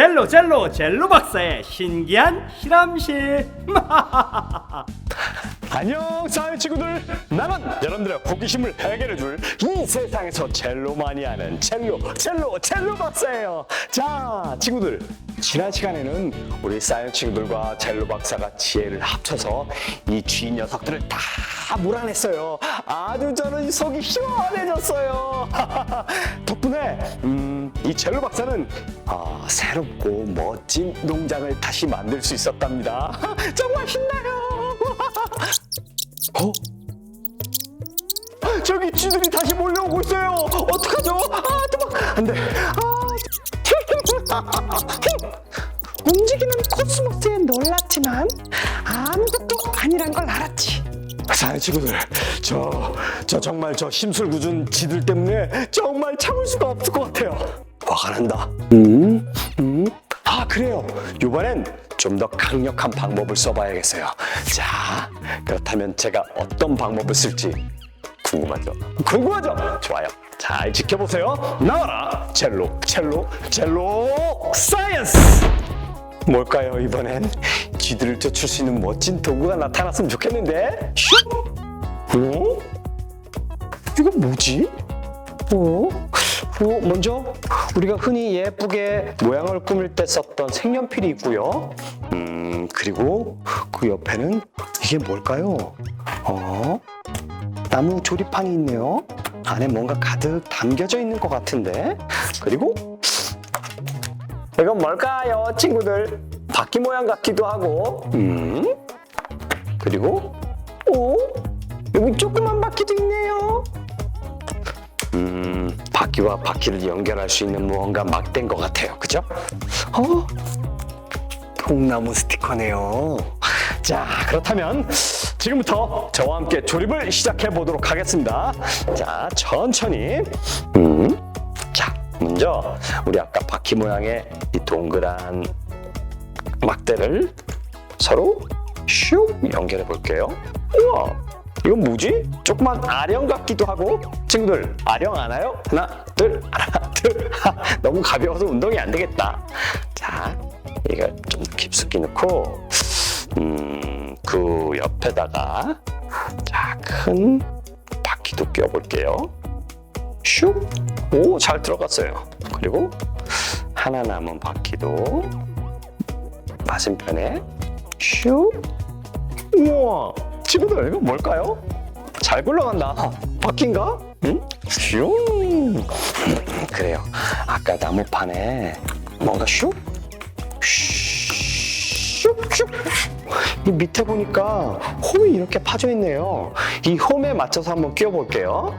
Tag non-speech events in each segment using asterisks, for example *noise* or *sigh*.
젤로 젤로 젤로 박사의 신기한 실험실. *laughs* 안녕 사회 친구들. 나는 여러분들의 호기심을 해결해줄 이 세상에서 젤로 많이 하는 젤로 젤로 젤로 박사예요. 자 친구들 지난 시간에는 우리 사이언 친구들과 젤로 박사가 지혜를 합쳐서 이 쥐 녀석들을 다 몰아냈어요 아주 저는 속이 시원해졌어요 *laughs* 덕분에 음, 이 젤로 박사는 아, 새롭고 멋진 농장을 다시 만들 수 있었답니다 *laughs* 정말 신나요 *laughs* 어? 저기 쥐들이 다시 몰려오고 있어요. 어떡하죠? 아, 도망! 안 돼. 아, *laughs* 움직이는 코스모스에 놀랐지만 아무것도 아니란 걸 알았지. 사회 친구들, 저, 저 정말 저 심술궂은 쥐들 때문에 정말 참을 수가 없을 것 같아요. 화가 난다. 음, 음. 아, 그래요. 이번엔 좀 더 강력한 방법을 써봐야겠어요. 자, 그렇다면 제가 어떤 방법을 쓸지 궁금하죠? 궁금하죠? 좋아요. 잘 지켜보세요. 나와라. 젤로, 젤로, 젤로 사이언스! 뭘까요, 이번엔? 쥐들을 쫓을 수 있는 멋진 도구가 나타났으면 좋겠는데? 슉! 어? 이거 뭐지? 어? 어, 먼저 우리가 흔히 예쁘게 모양을 꾸밀 때 썼던 색연필이 있고요. 음, 그리고 그 옆에는 이게 뭘까요? 어? 나무 조립판이 있네요. 안에 뭔가 가득 담겨져 있는 것 같은데. 그리고 이건 뭘까요, 친구들? 바퀴 모양 같기도 하고. 음. 그리고 오, 여기 조그만 바퀴도 있네요. 음, 바퀴와 바퀴를 연결할 수 있는 무언가 막된 것 같아요. 그죠? 어? 통나무 스티커네요. 자, 그렇다면 지금부터 저와 함께 조립을 시작해 보도록 하겠습니다. 자, 천천히. 음, 자, 먼저 우리 아까 바퀴 모양의 이 동그란 막대를 서로 슉 연결해 볼게요. 우와, 이건 뭐지? 조그만 아령 같기도 하고 친구들 아령 아나요? 하나, 둘, 하나, 둘. 하, *laughs* 너무 가벼워서 운동이 안 되겠다. 자, 이거 좀 깊숙이 넣고 음, 그 옆에다가 자, 큰 바퀴도 껴볼게요. 슉! 오, 잘 들어갔어요. 그리고 하나 남은 바퀴도 맞은편에 슉! 우와! 친구들, 이거 뭘까요? 잘 굴러간다. 바퀴인가? 응? 슝! 그래요. 아까 나무판에 뭔가 슉? 슉슉! 이 밑에 보니까 홈이 이렇게 파져 있네요. 이 홈에 맞춰서 한번 끼워볼게요.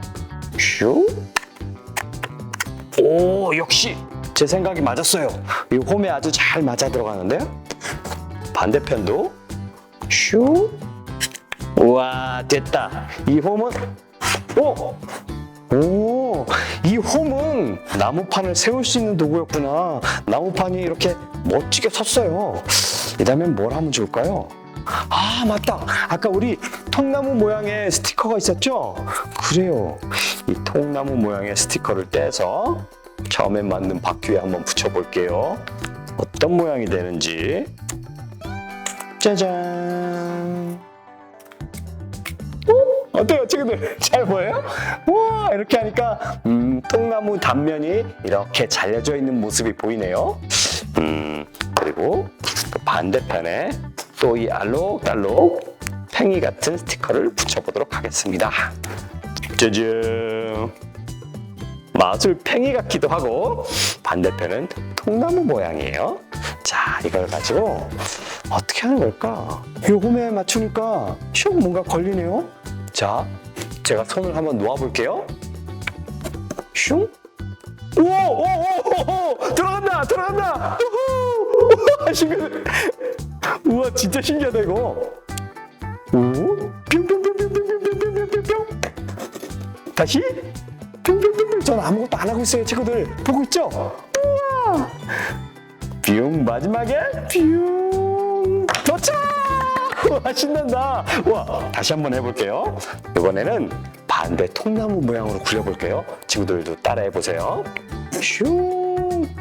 슉! 오, 역시 제 생각이 맞았어요. 이 홈에 아주 잘 맞아 들어가는데요. 반대편도 슉. 우와, 됐다. 이 홈은 오! 오, 이 홈은 나무판을 세울 수 있는 도구였구나. 나무판이 이렇게 멋지게 섰어요. 이다음엔 뭘 하면 좋을까요? 아, 맞다. 아까 우리 통나무 모양의 스티커가 있었죠? 그래요. 이 통나무 모양의 스티커를 떼서 처음에 만든 바퀴에 한번 붙여볼게요. 어떤 모양이 되는지. 짜잔. 어? 어때요, 친구들? *laughs* 잘 보여요? 우와, 이렇게 하니까, 음, 통나무 단면이 이렇게 잘려져 있는 모습이 보이네요. 음, 그리고 또 반대편에 또 이 알록달록 팽이 같은 스티커를 붙여보도록 하겠습니다. 짜잔. 마술 팽이 같기도 하고 반대편은 통나무 모양이에요. 자, 이걸 가지고 어떻게 하는 걸까? 이 홈에 맞추니까 슉 뭔가 걸리네요. 자, 제가 손을 한번 놓아 볼게요. 슝. 오, 오, 오, 오, 오, 들어간다, 들어간다. 우후, *laughs* 지금, 우와, 진짜 신기하다 이거. 오, 뿅뿅뿅뿅뿅뿅뿅뿅뿅. 다시. 뿅뿅뿅뿅. 전 아무것도 안 하고 있어요, 친구들. 보고 있죠? 우와. 뿅 마지막에 뿅 도착! 와 신난다. 와 다시 한번 해볼게요. 이번에는 반대 통나무 모양으로 굴려볼게요. 친구들도 따라해 보세요. 슝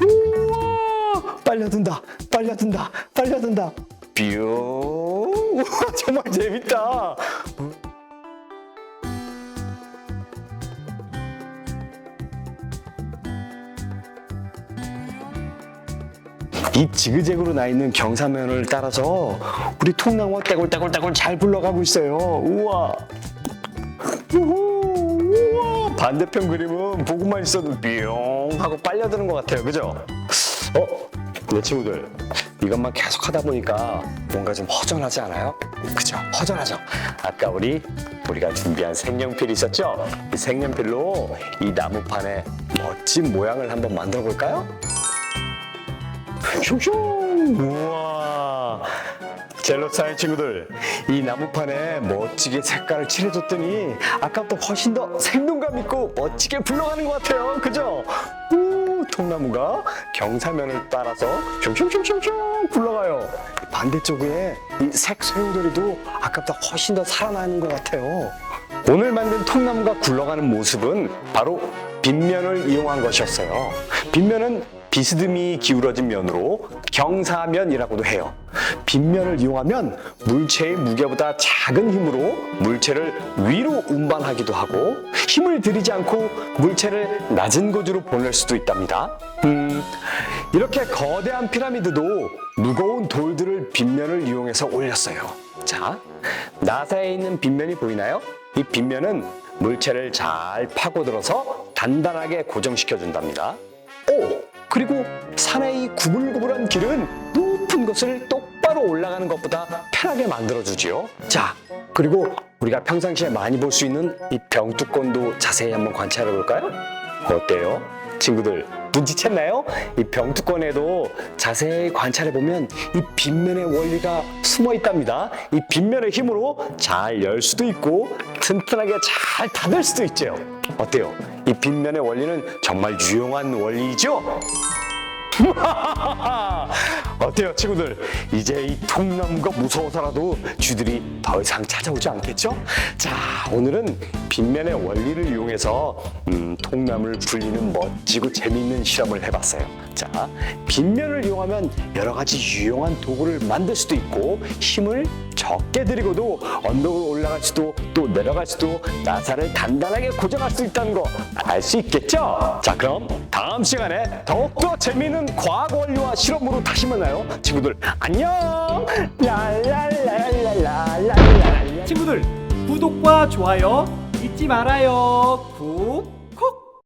우와 빨려든다 빨려든다 빨려든다 뷰 우와 *laughs* 정말 재밌다 이 지그재그로 나 있는 경사면을 따라서 우리 통나무가 떼굴떼굴떼굴 잘 굴러가고 있어요. 우와. 우후, 우와. 반대편 그림은 보고만 있어도 뿅 하고 빨려드는 것 같아요. 그죠? 어? 내 친구들 이것만 계속 하다 보니까 뭔가 좀 허전하지 않아요? 그죠? 허전하죠? 아까 우리 우리가 준비한 색연필 있었죠? 이 색연필로 이 나무판에 멋진 모양을 한번 만들어 볼까요? 슝슝 우와 젤로사의 친구들 이 나무판에 멋지게 색깔을 칠해줬더니 아까부터 훨씬 더 생동감 있고 멋지게 굴러가는 것 같아요 그죠? 우 통나무가 경사면을 따라서 슝슝슝슝슝 굴러가요 반대쪽에 이 색소용돌이도 아까보다 훨씬 더 살아나는 것 같아요 오늘 만든 통나무가 굴러가는 모습은 바로 빗면을 이용한 것이었어요. 빗면은 비스듬히 기울어진 면으로 경사면이라고도 해요. 빗면을 이용하면 물체의 무게보다 작은 힘으로 물체를 위로 운반하기도 하고 힘을 들이지 않고 물체를 낮은 곳으로 보낼 수도 있답니다. 음, 이렇게 거대한 피라미드도 무거운 돌들을 빗면을 이용해서 올렸어요. 자, 나사에 있는 빗면이 보이나요? 이 빗면은 물체를 잘 파고들어서 단단하게 고정시켜 준답니다. 오! 그리고 산의 이 구불구불한 길은 높은 곳을 똑바로 올라가는 것보다 편하게 만들어주지요. 자, 그리고 우리가 평상시에 많이 볼 수 있는 이 병뚜껑도 자세히 한번 관찰해 볼까요? 어때요? 친구들 눈치챘나요? 이 병뚜껑에도 자세히 관찰해 보면 이 빗면의 원리가 숨어 있답니다. 이 빗면의 힘으로 잘 열 수도 있고 튼튼하게 잘 닫을 수도 있죠. 어때요? 이 빗면의 원리는 정말 유용한 원리이죠? *laughs* 어때요, 친구들? 이제 이 통나무가 무서워서라도 쥐들이 더 이상 찾아오지 않겠죠? 자, 오늘은 빗면의 원리를 이용해서 음, 통나무를 불리는 멋지고 재미있는 실험을 해봤어요. 자, 빗면을 이용하면 여러 가지 유용한 도구를 만들 수도 있고 힘을 적게 들이고도 언덕을 올라갈 수도 또 내려갈 수도 나사를 단단하게 고정할 수 있다는 거 알 수 있겠죠? 자 그럼 다음 시간에 더욱더 재미있는 과학 원리와 실험으로 다시 만나요 친구들 안녕 랄랄랄랄랄랄랄 친구들 구독과 좋아요 잊지 말아요. 굿.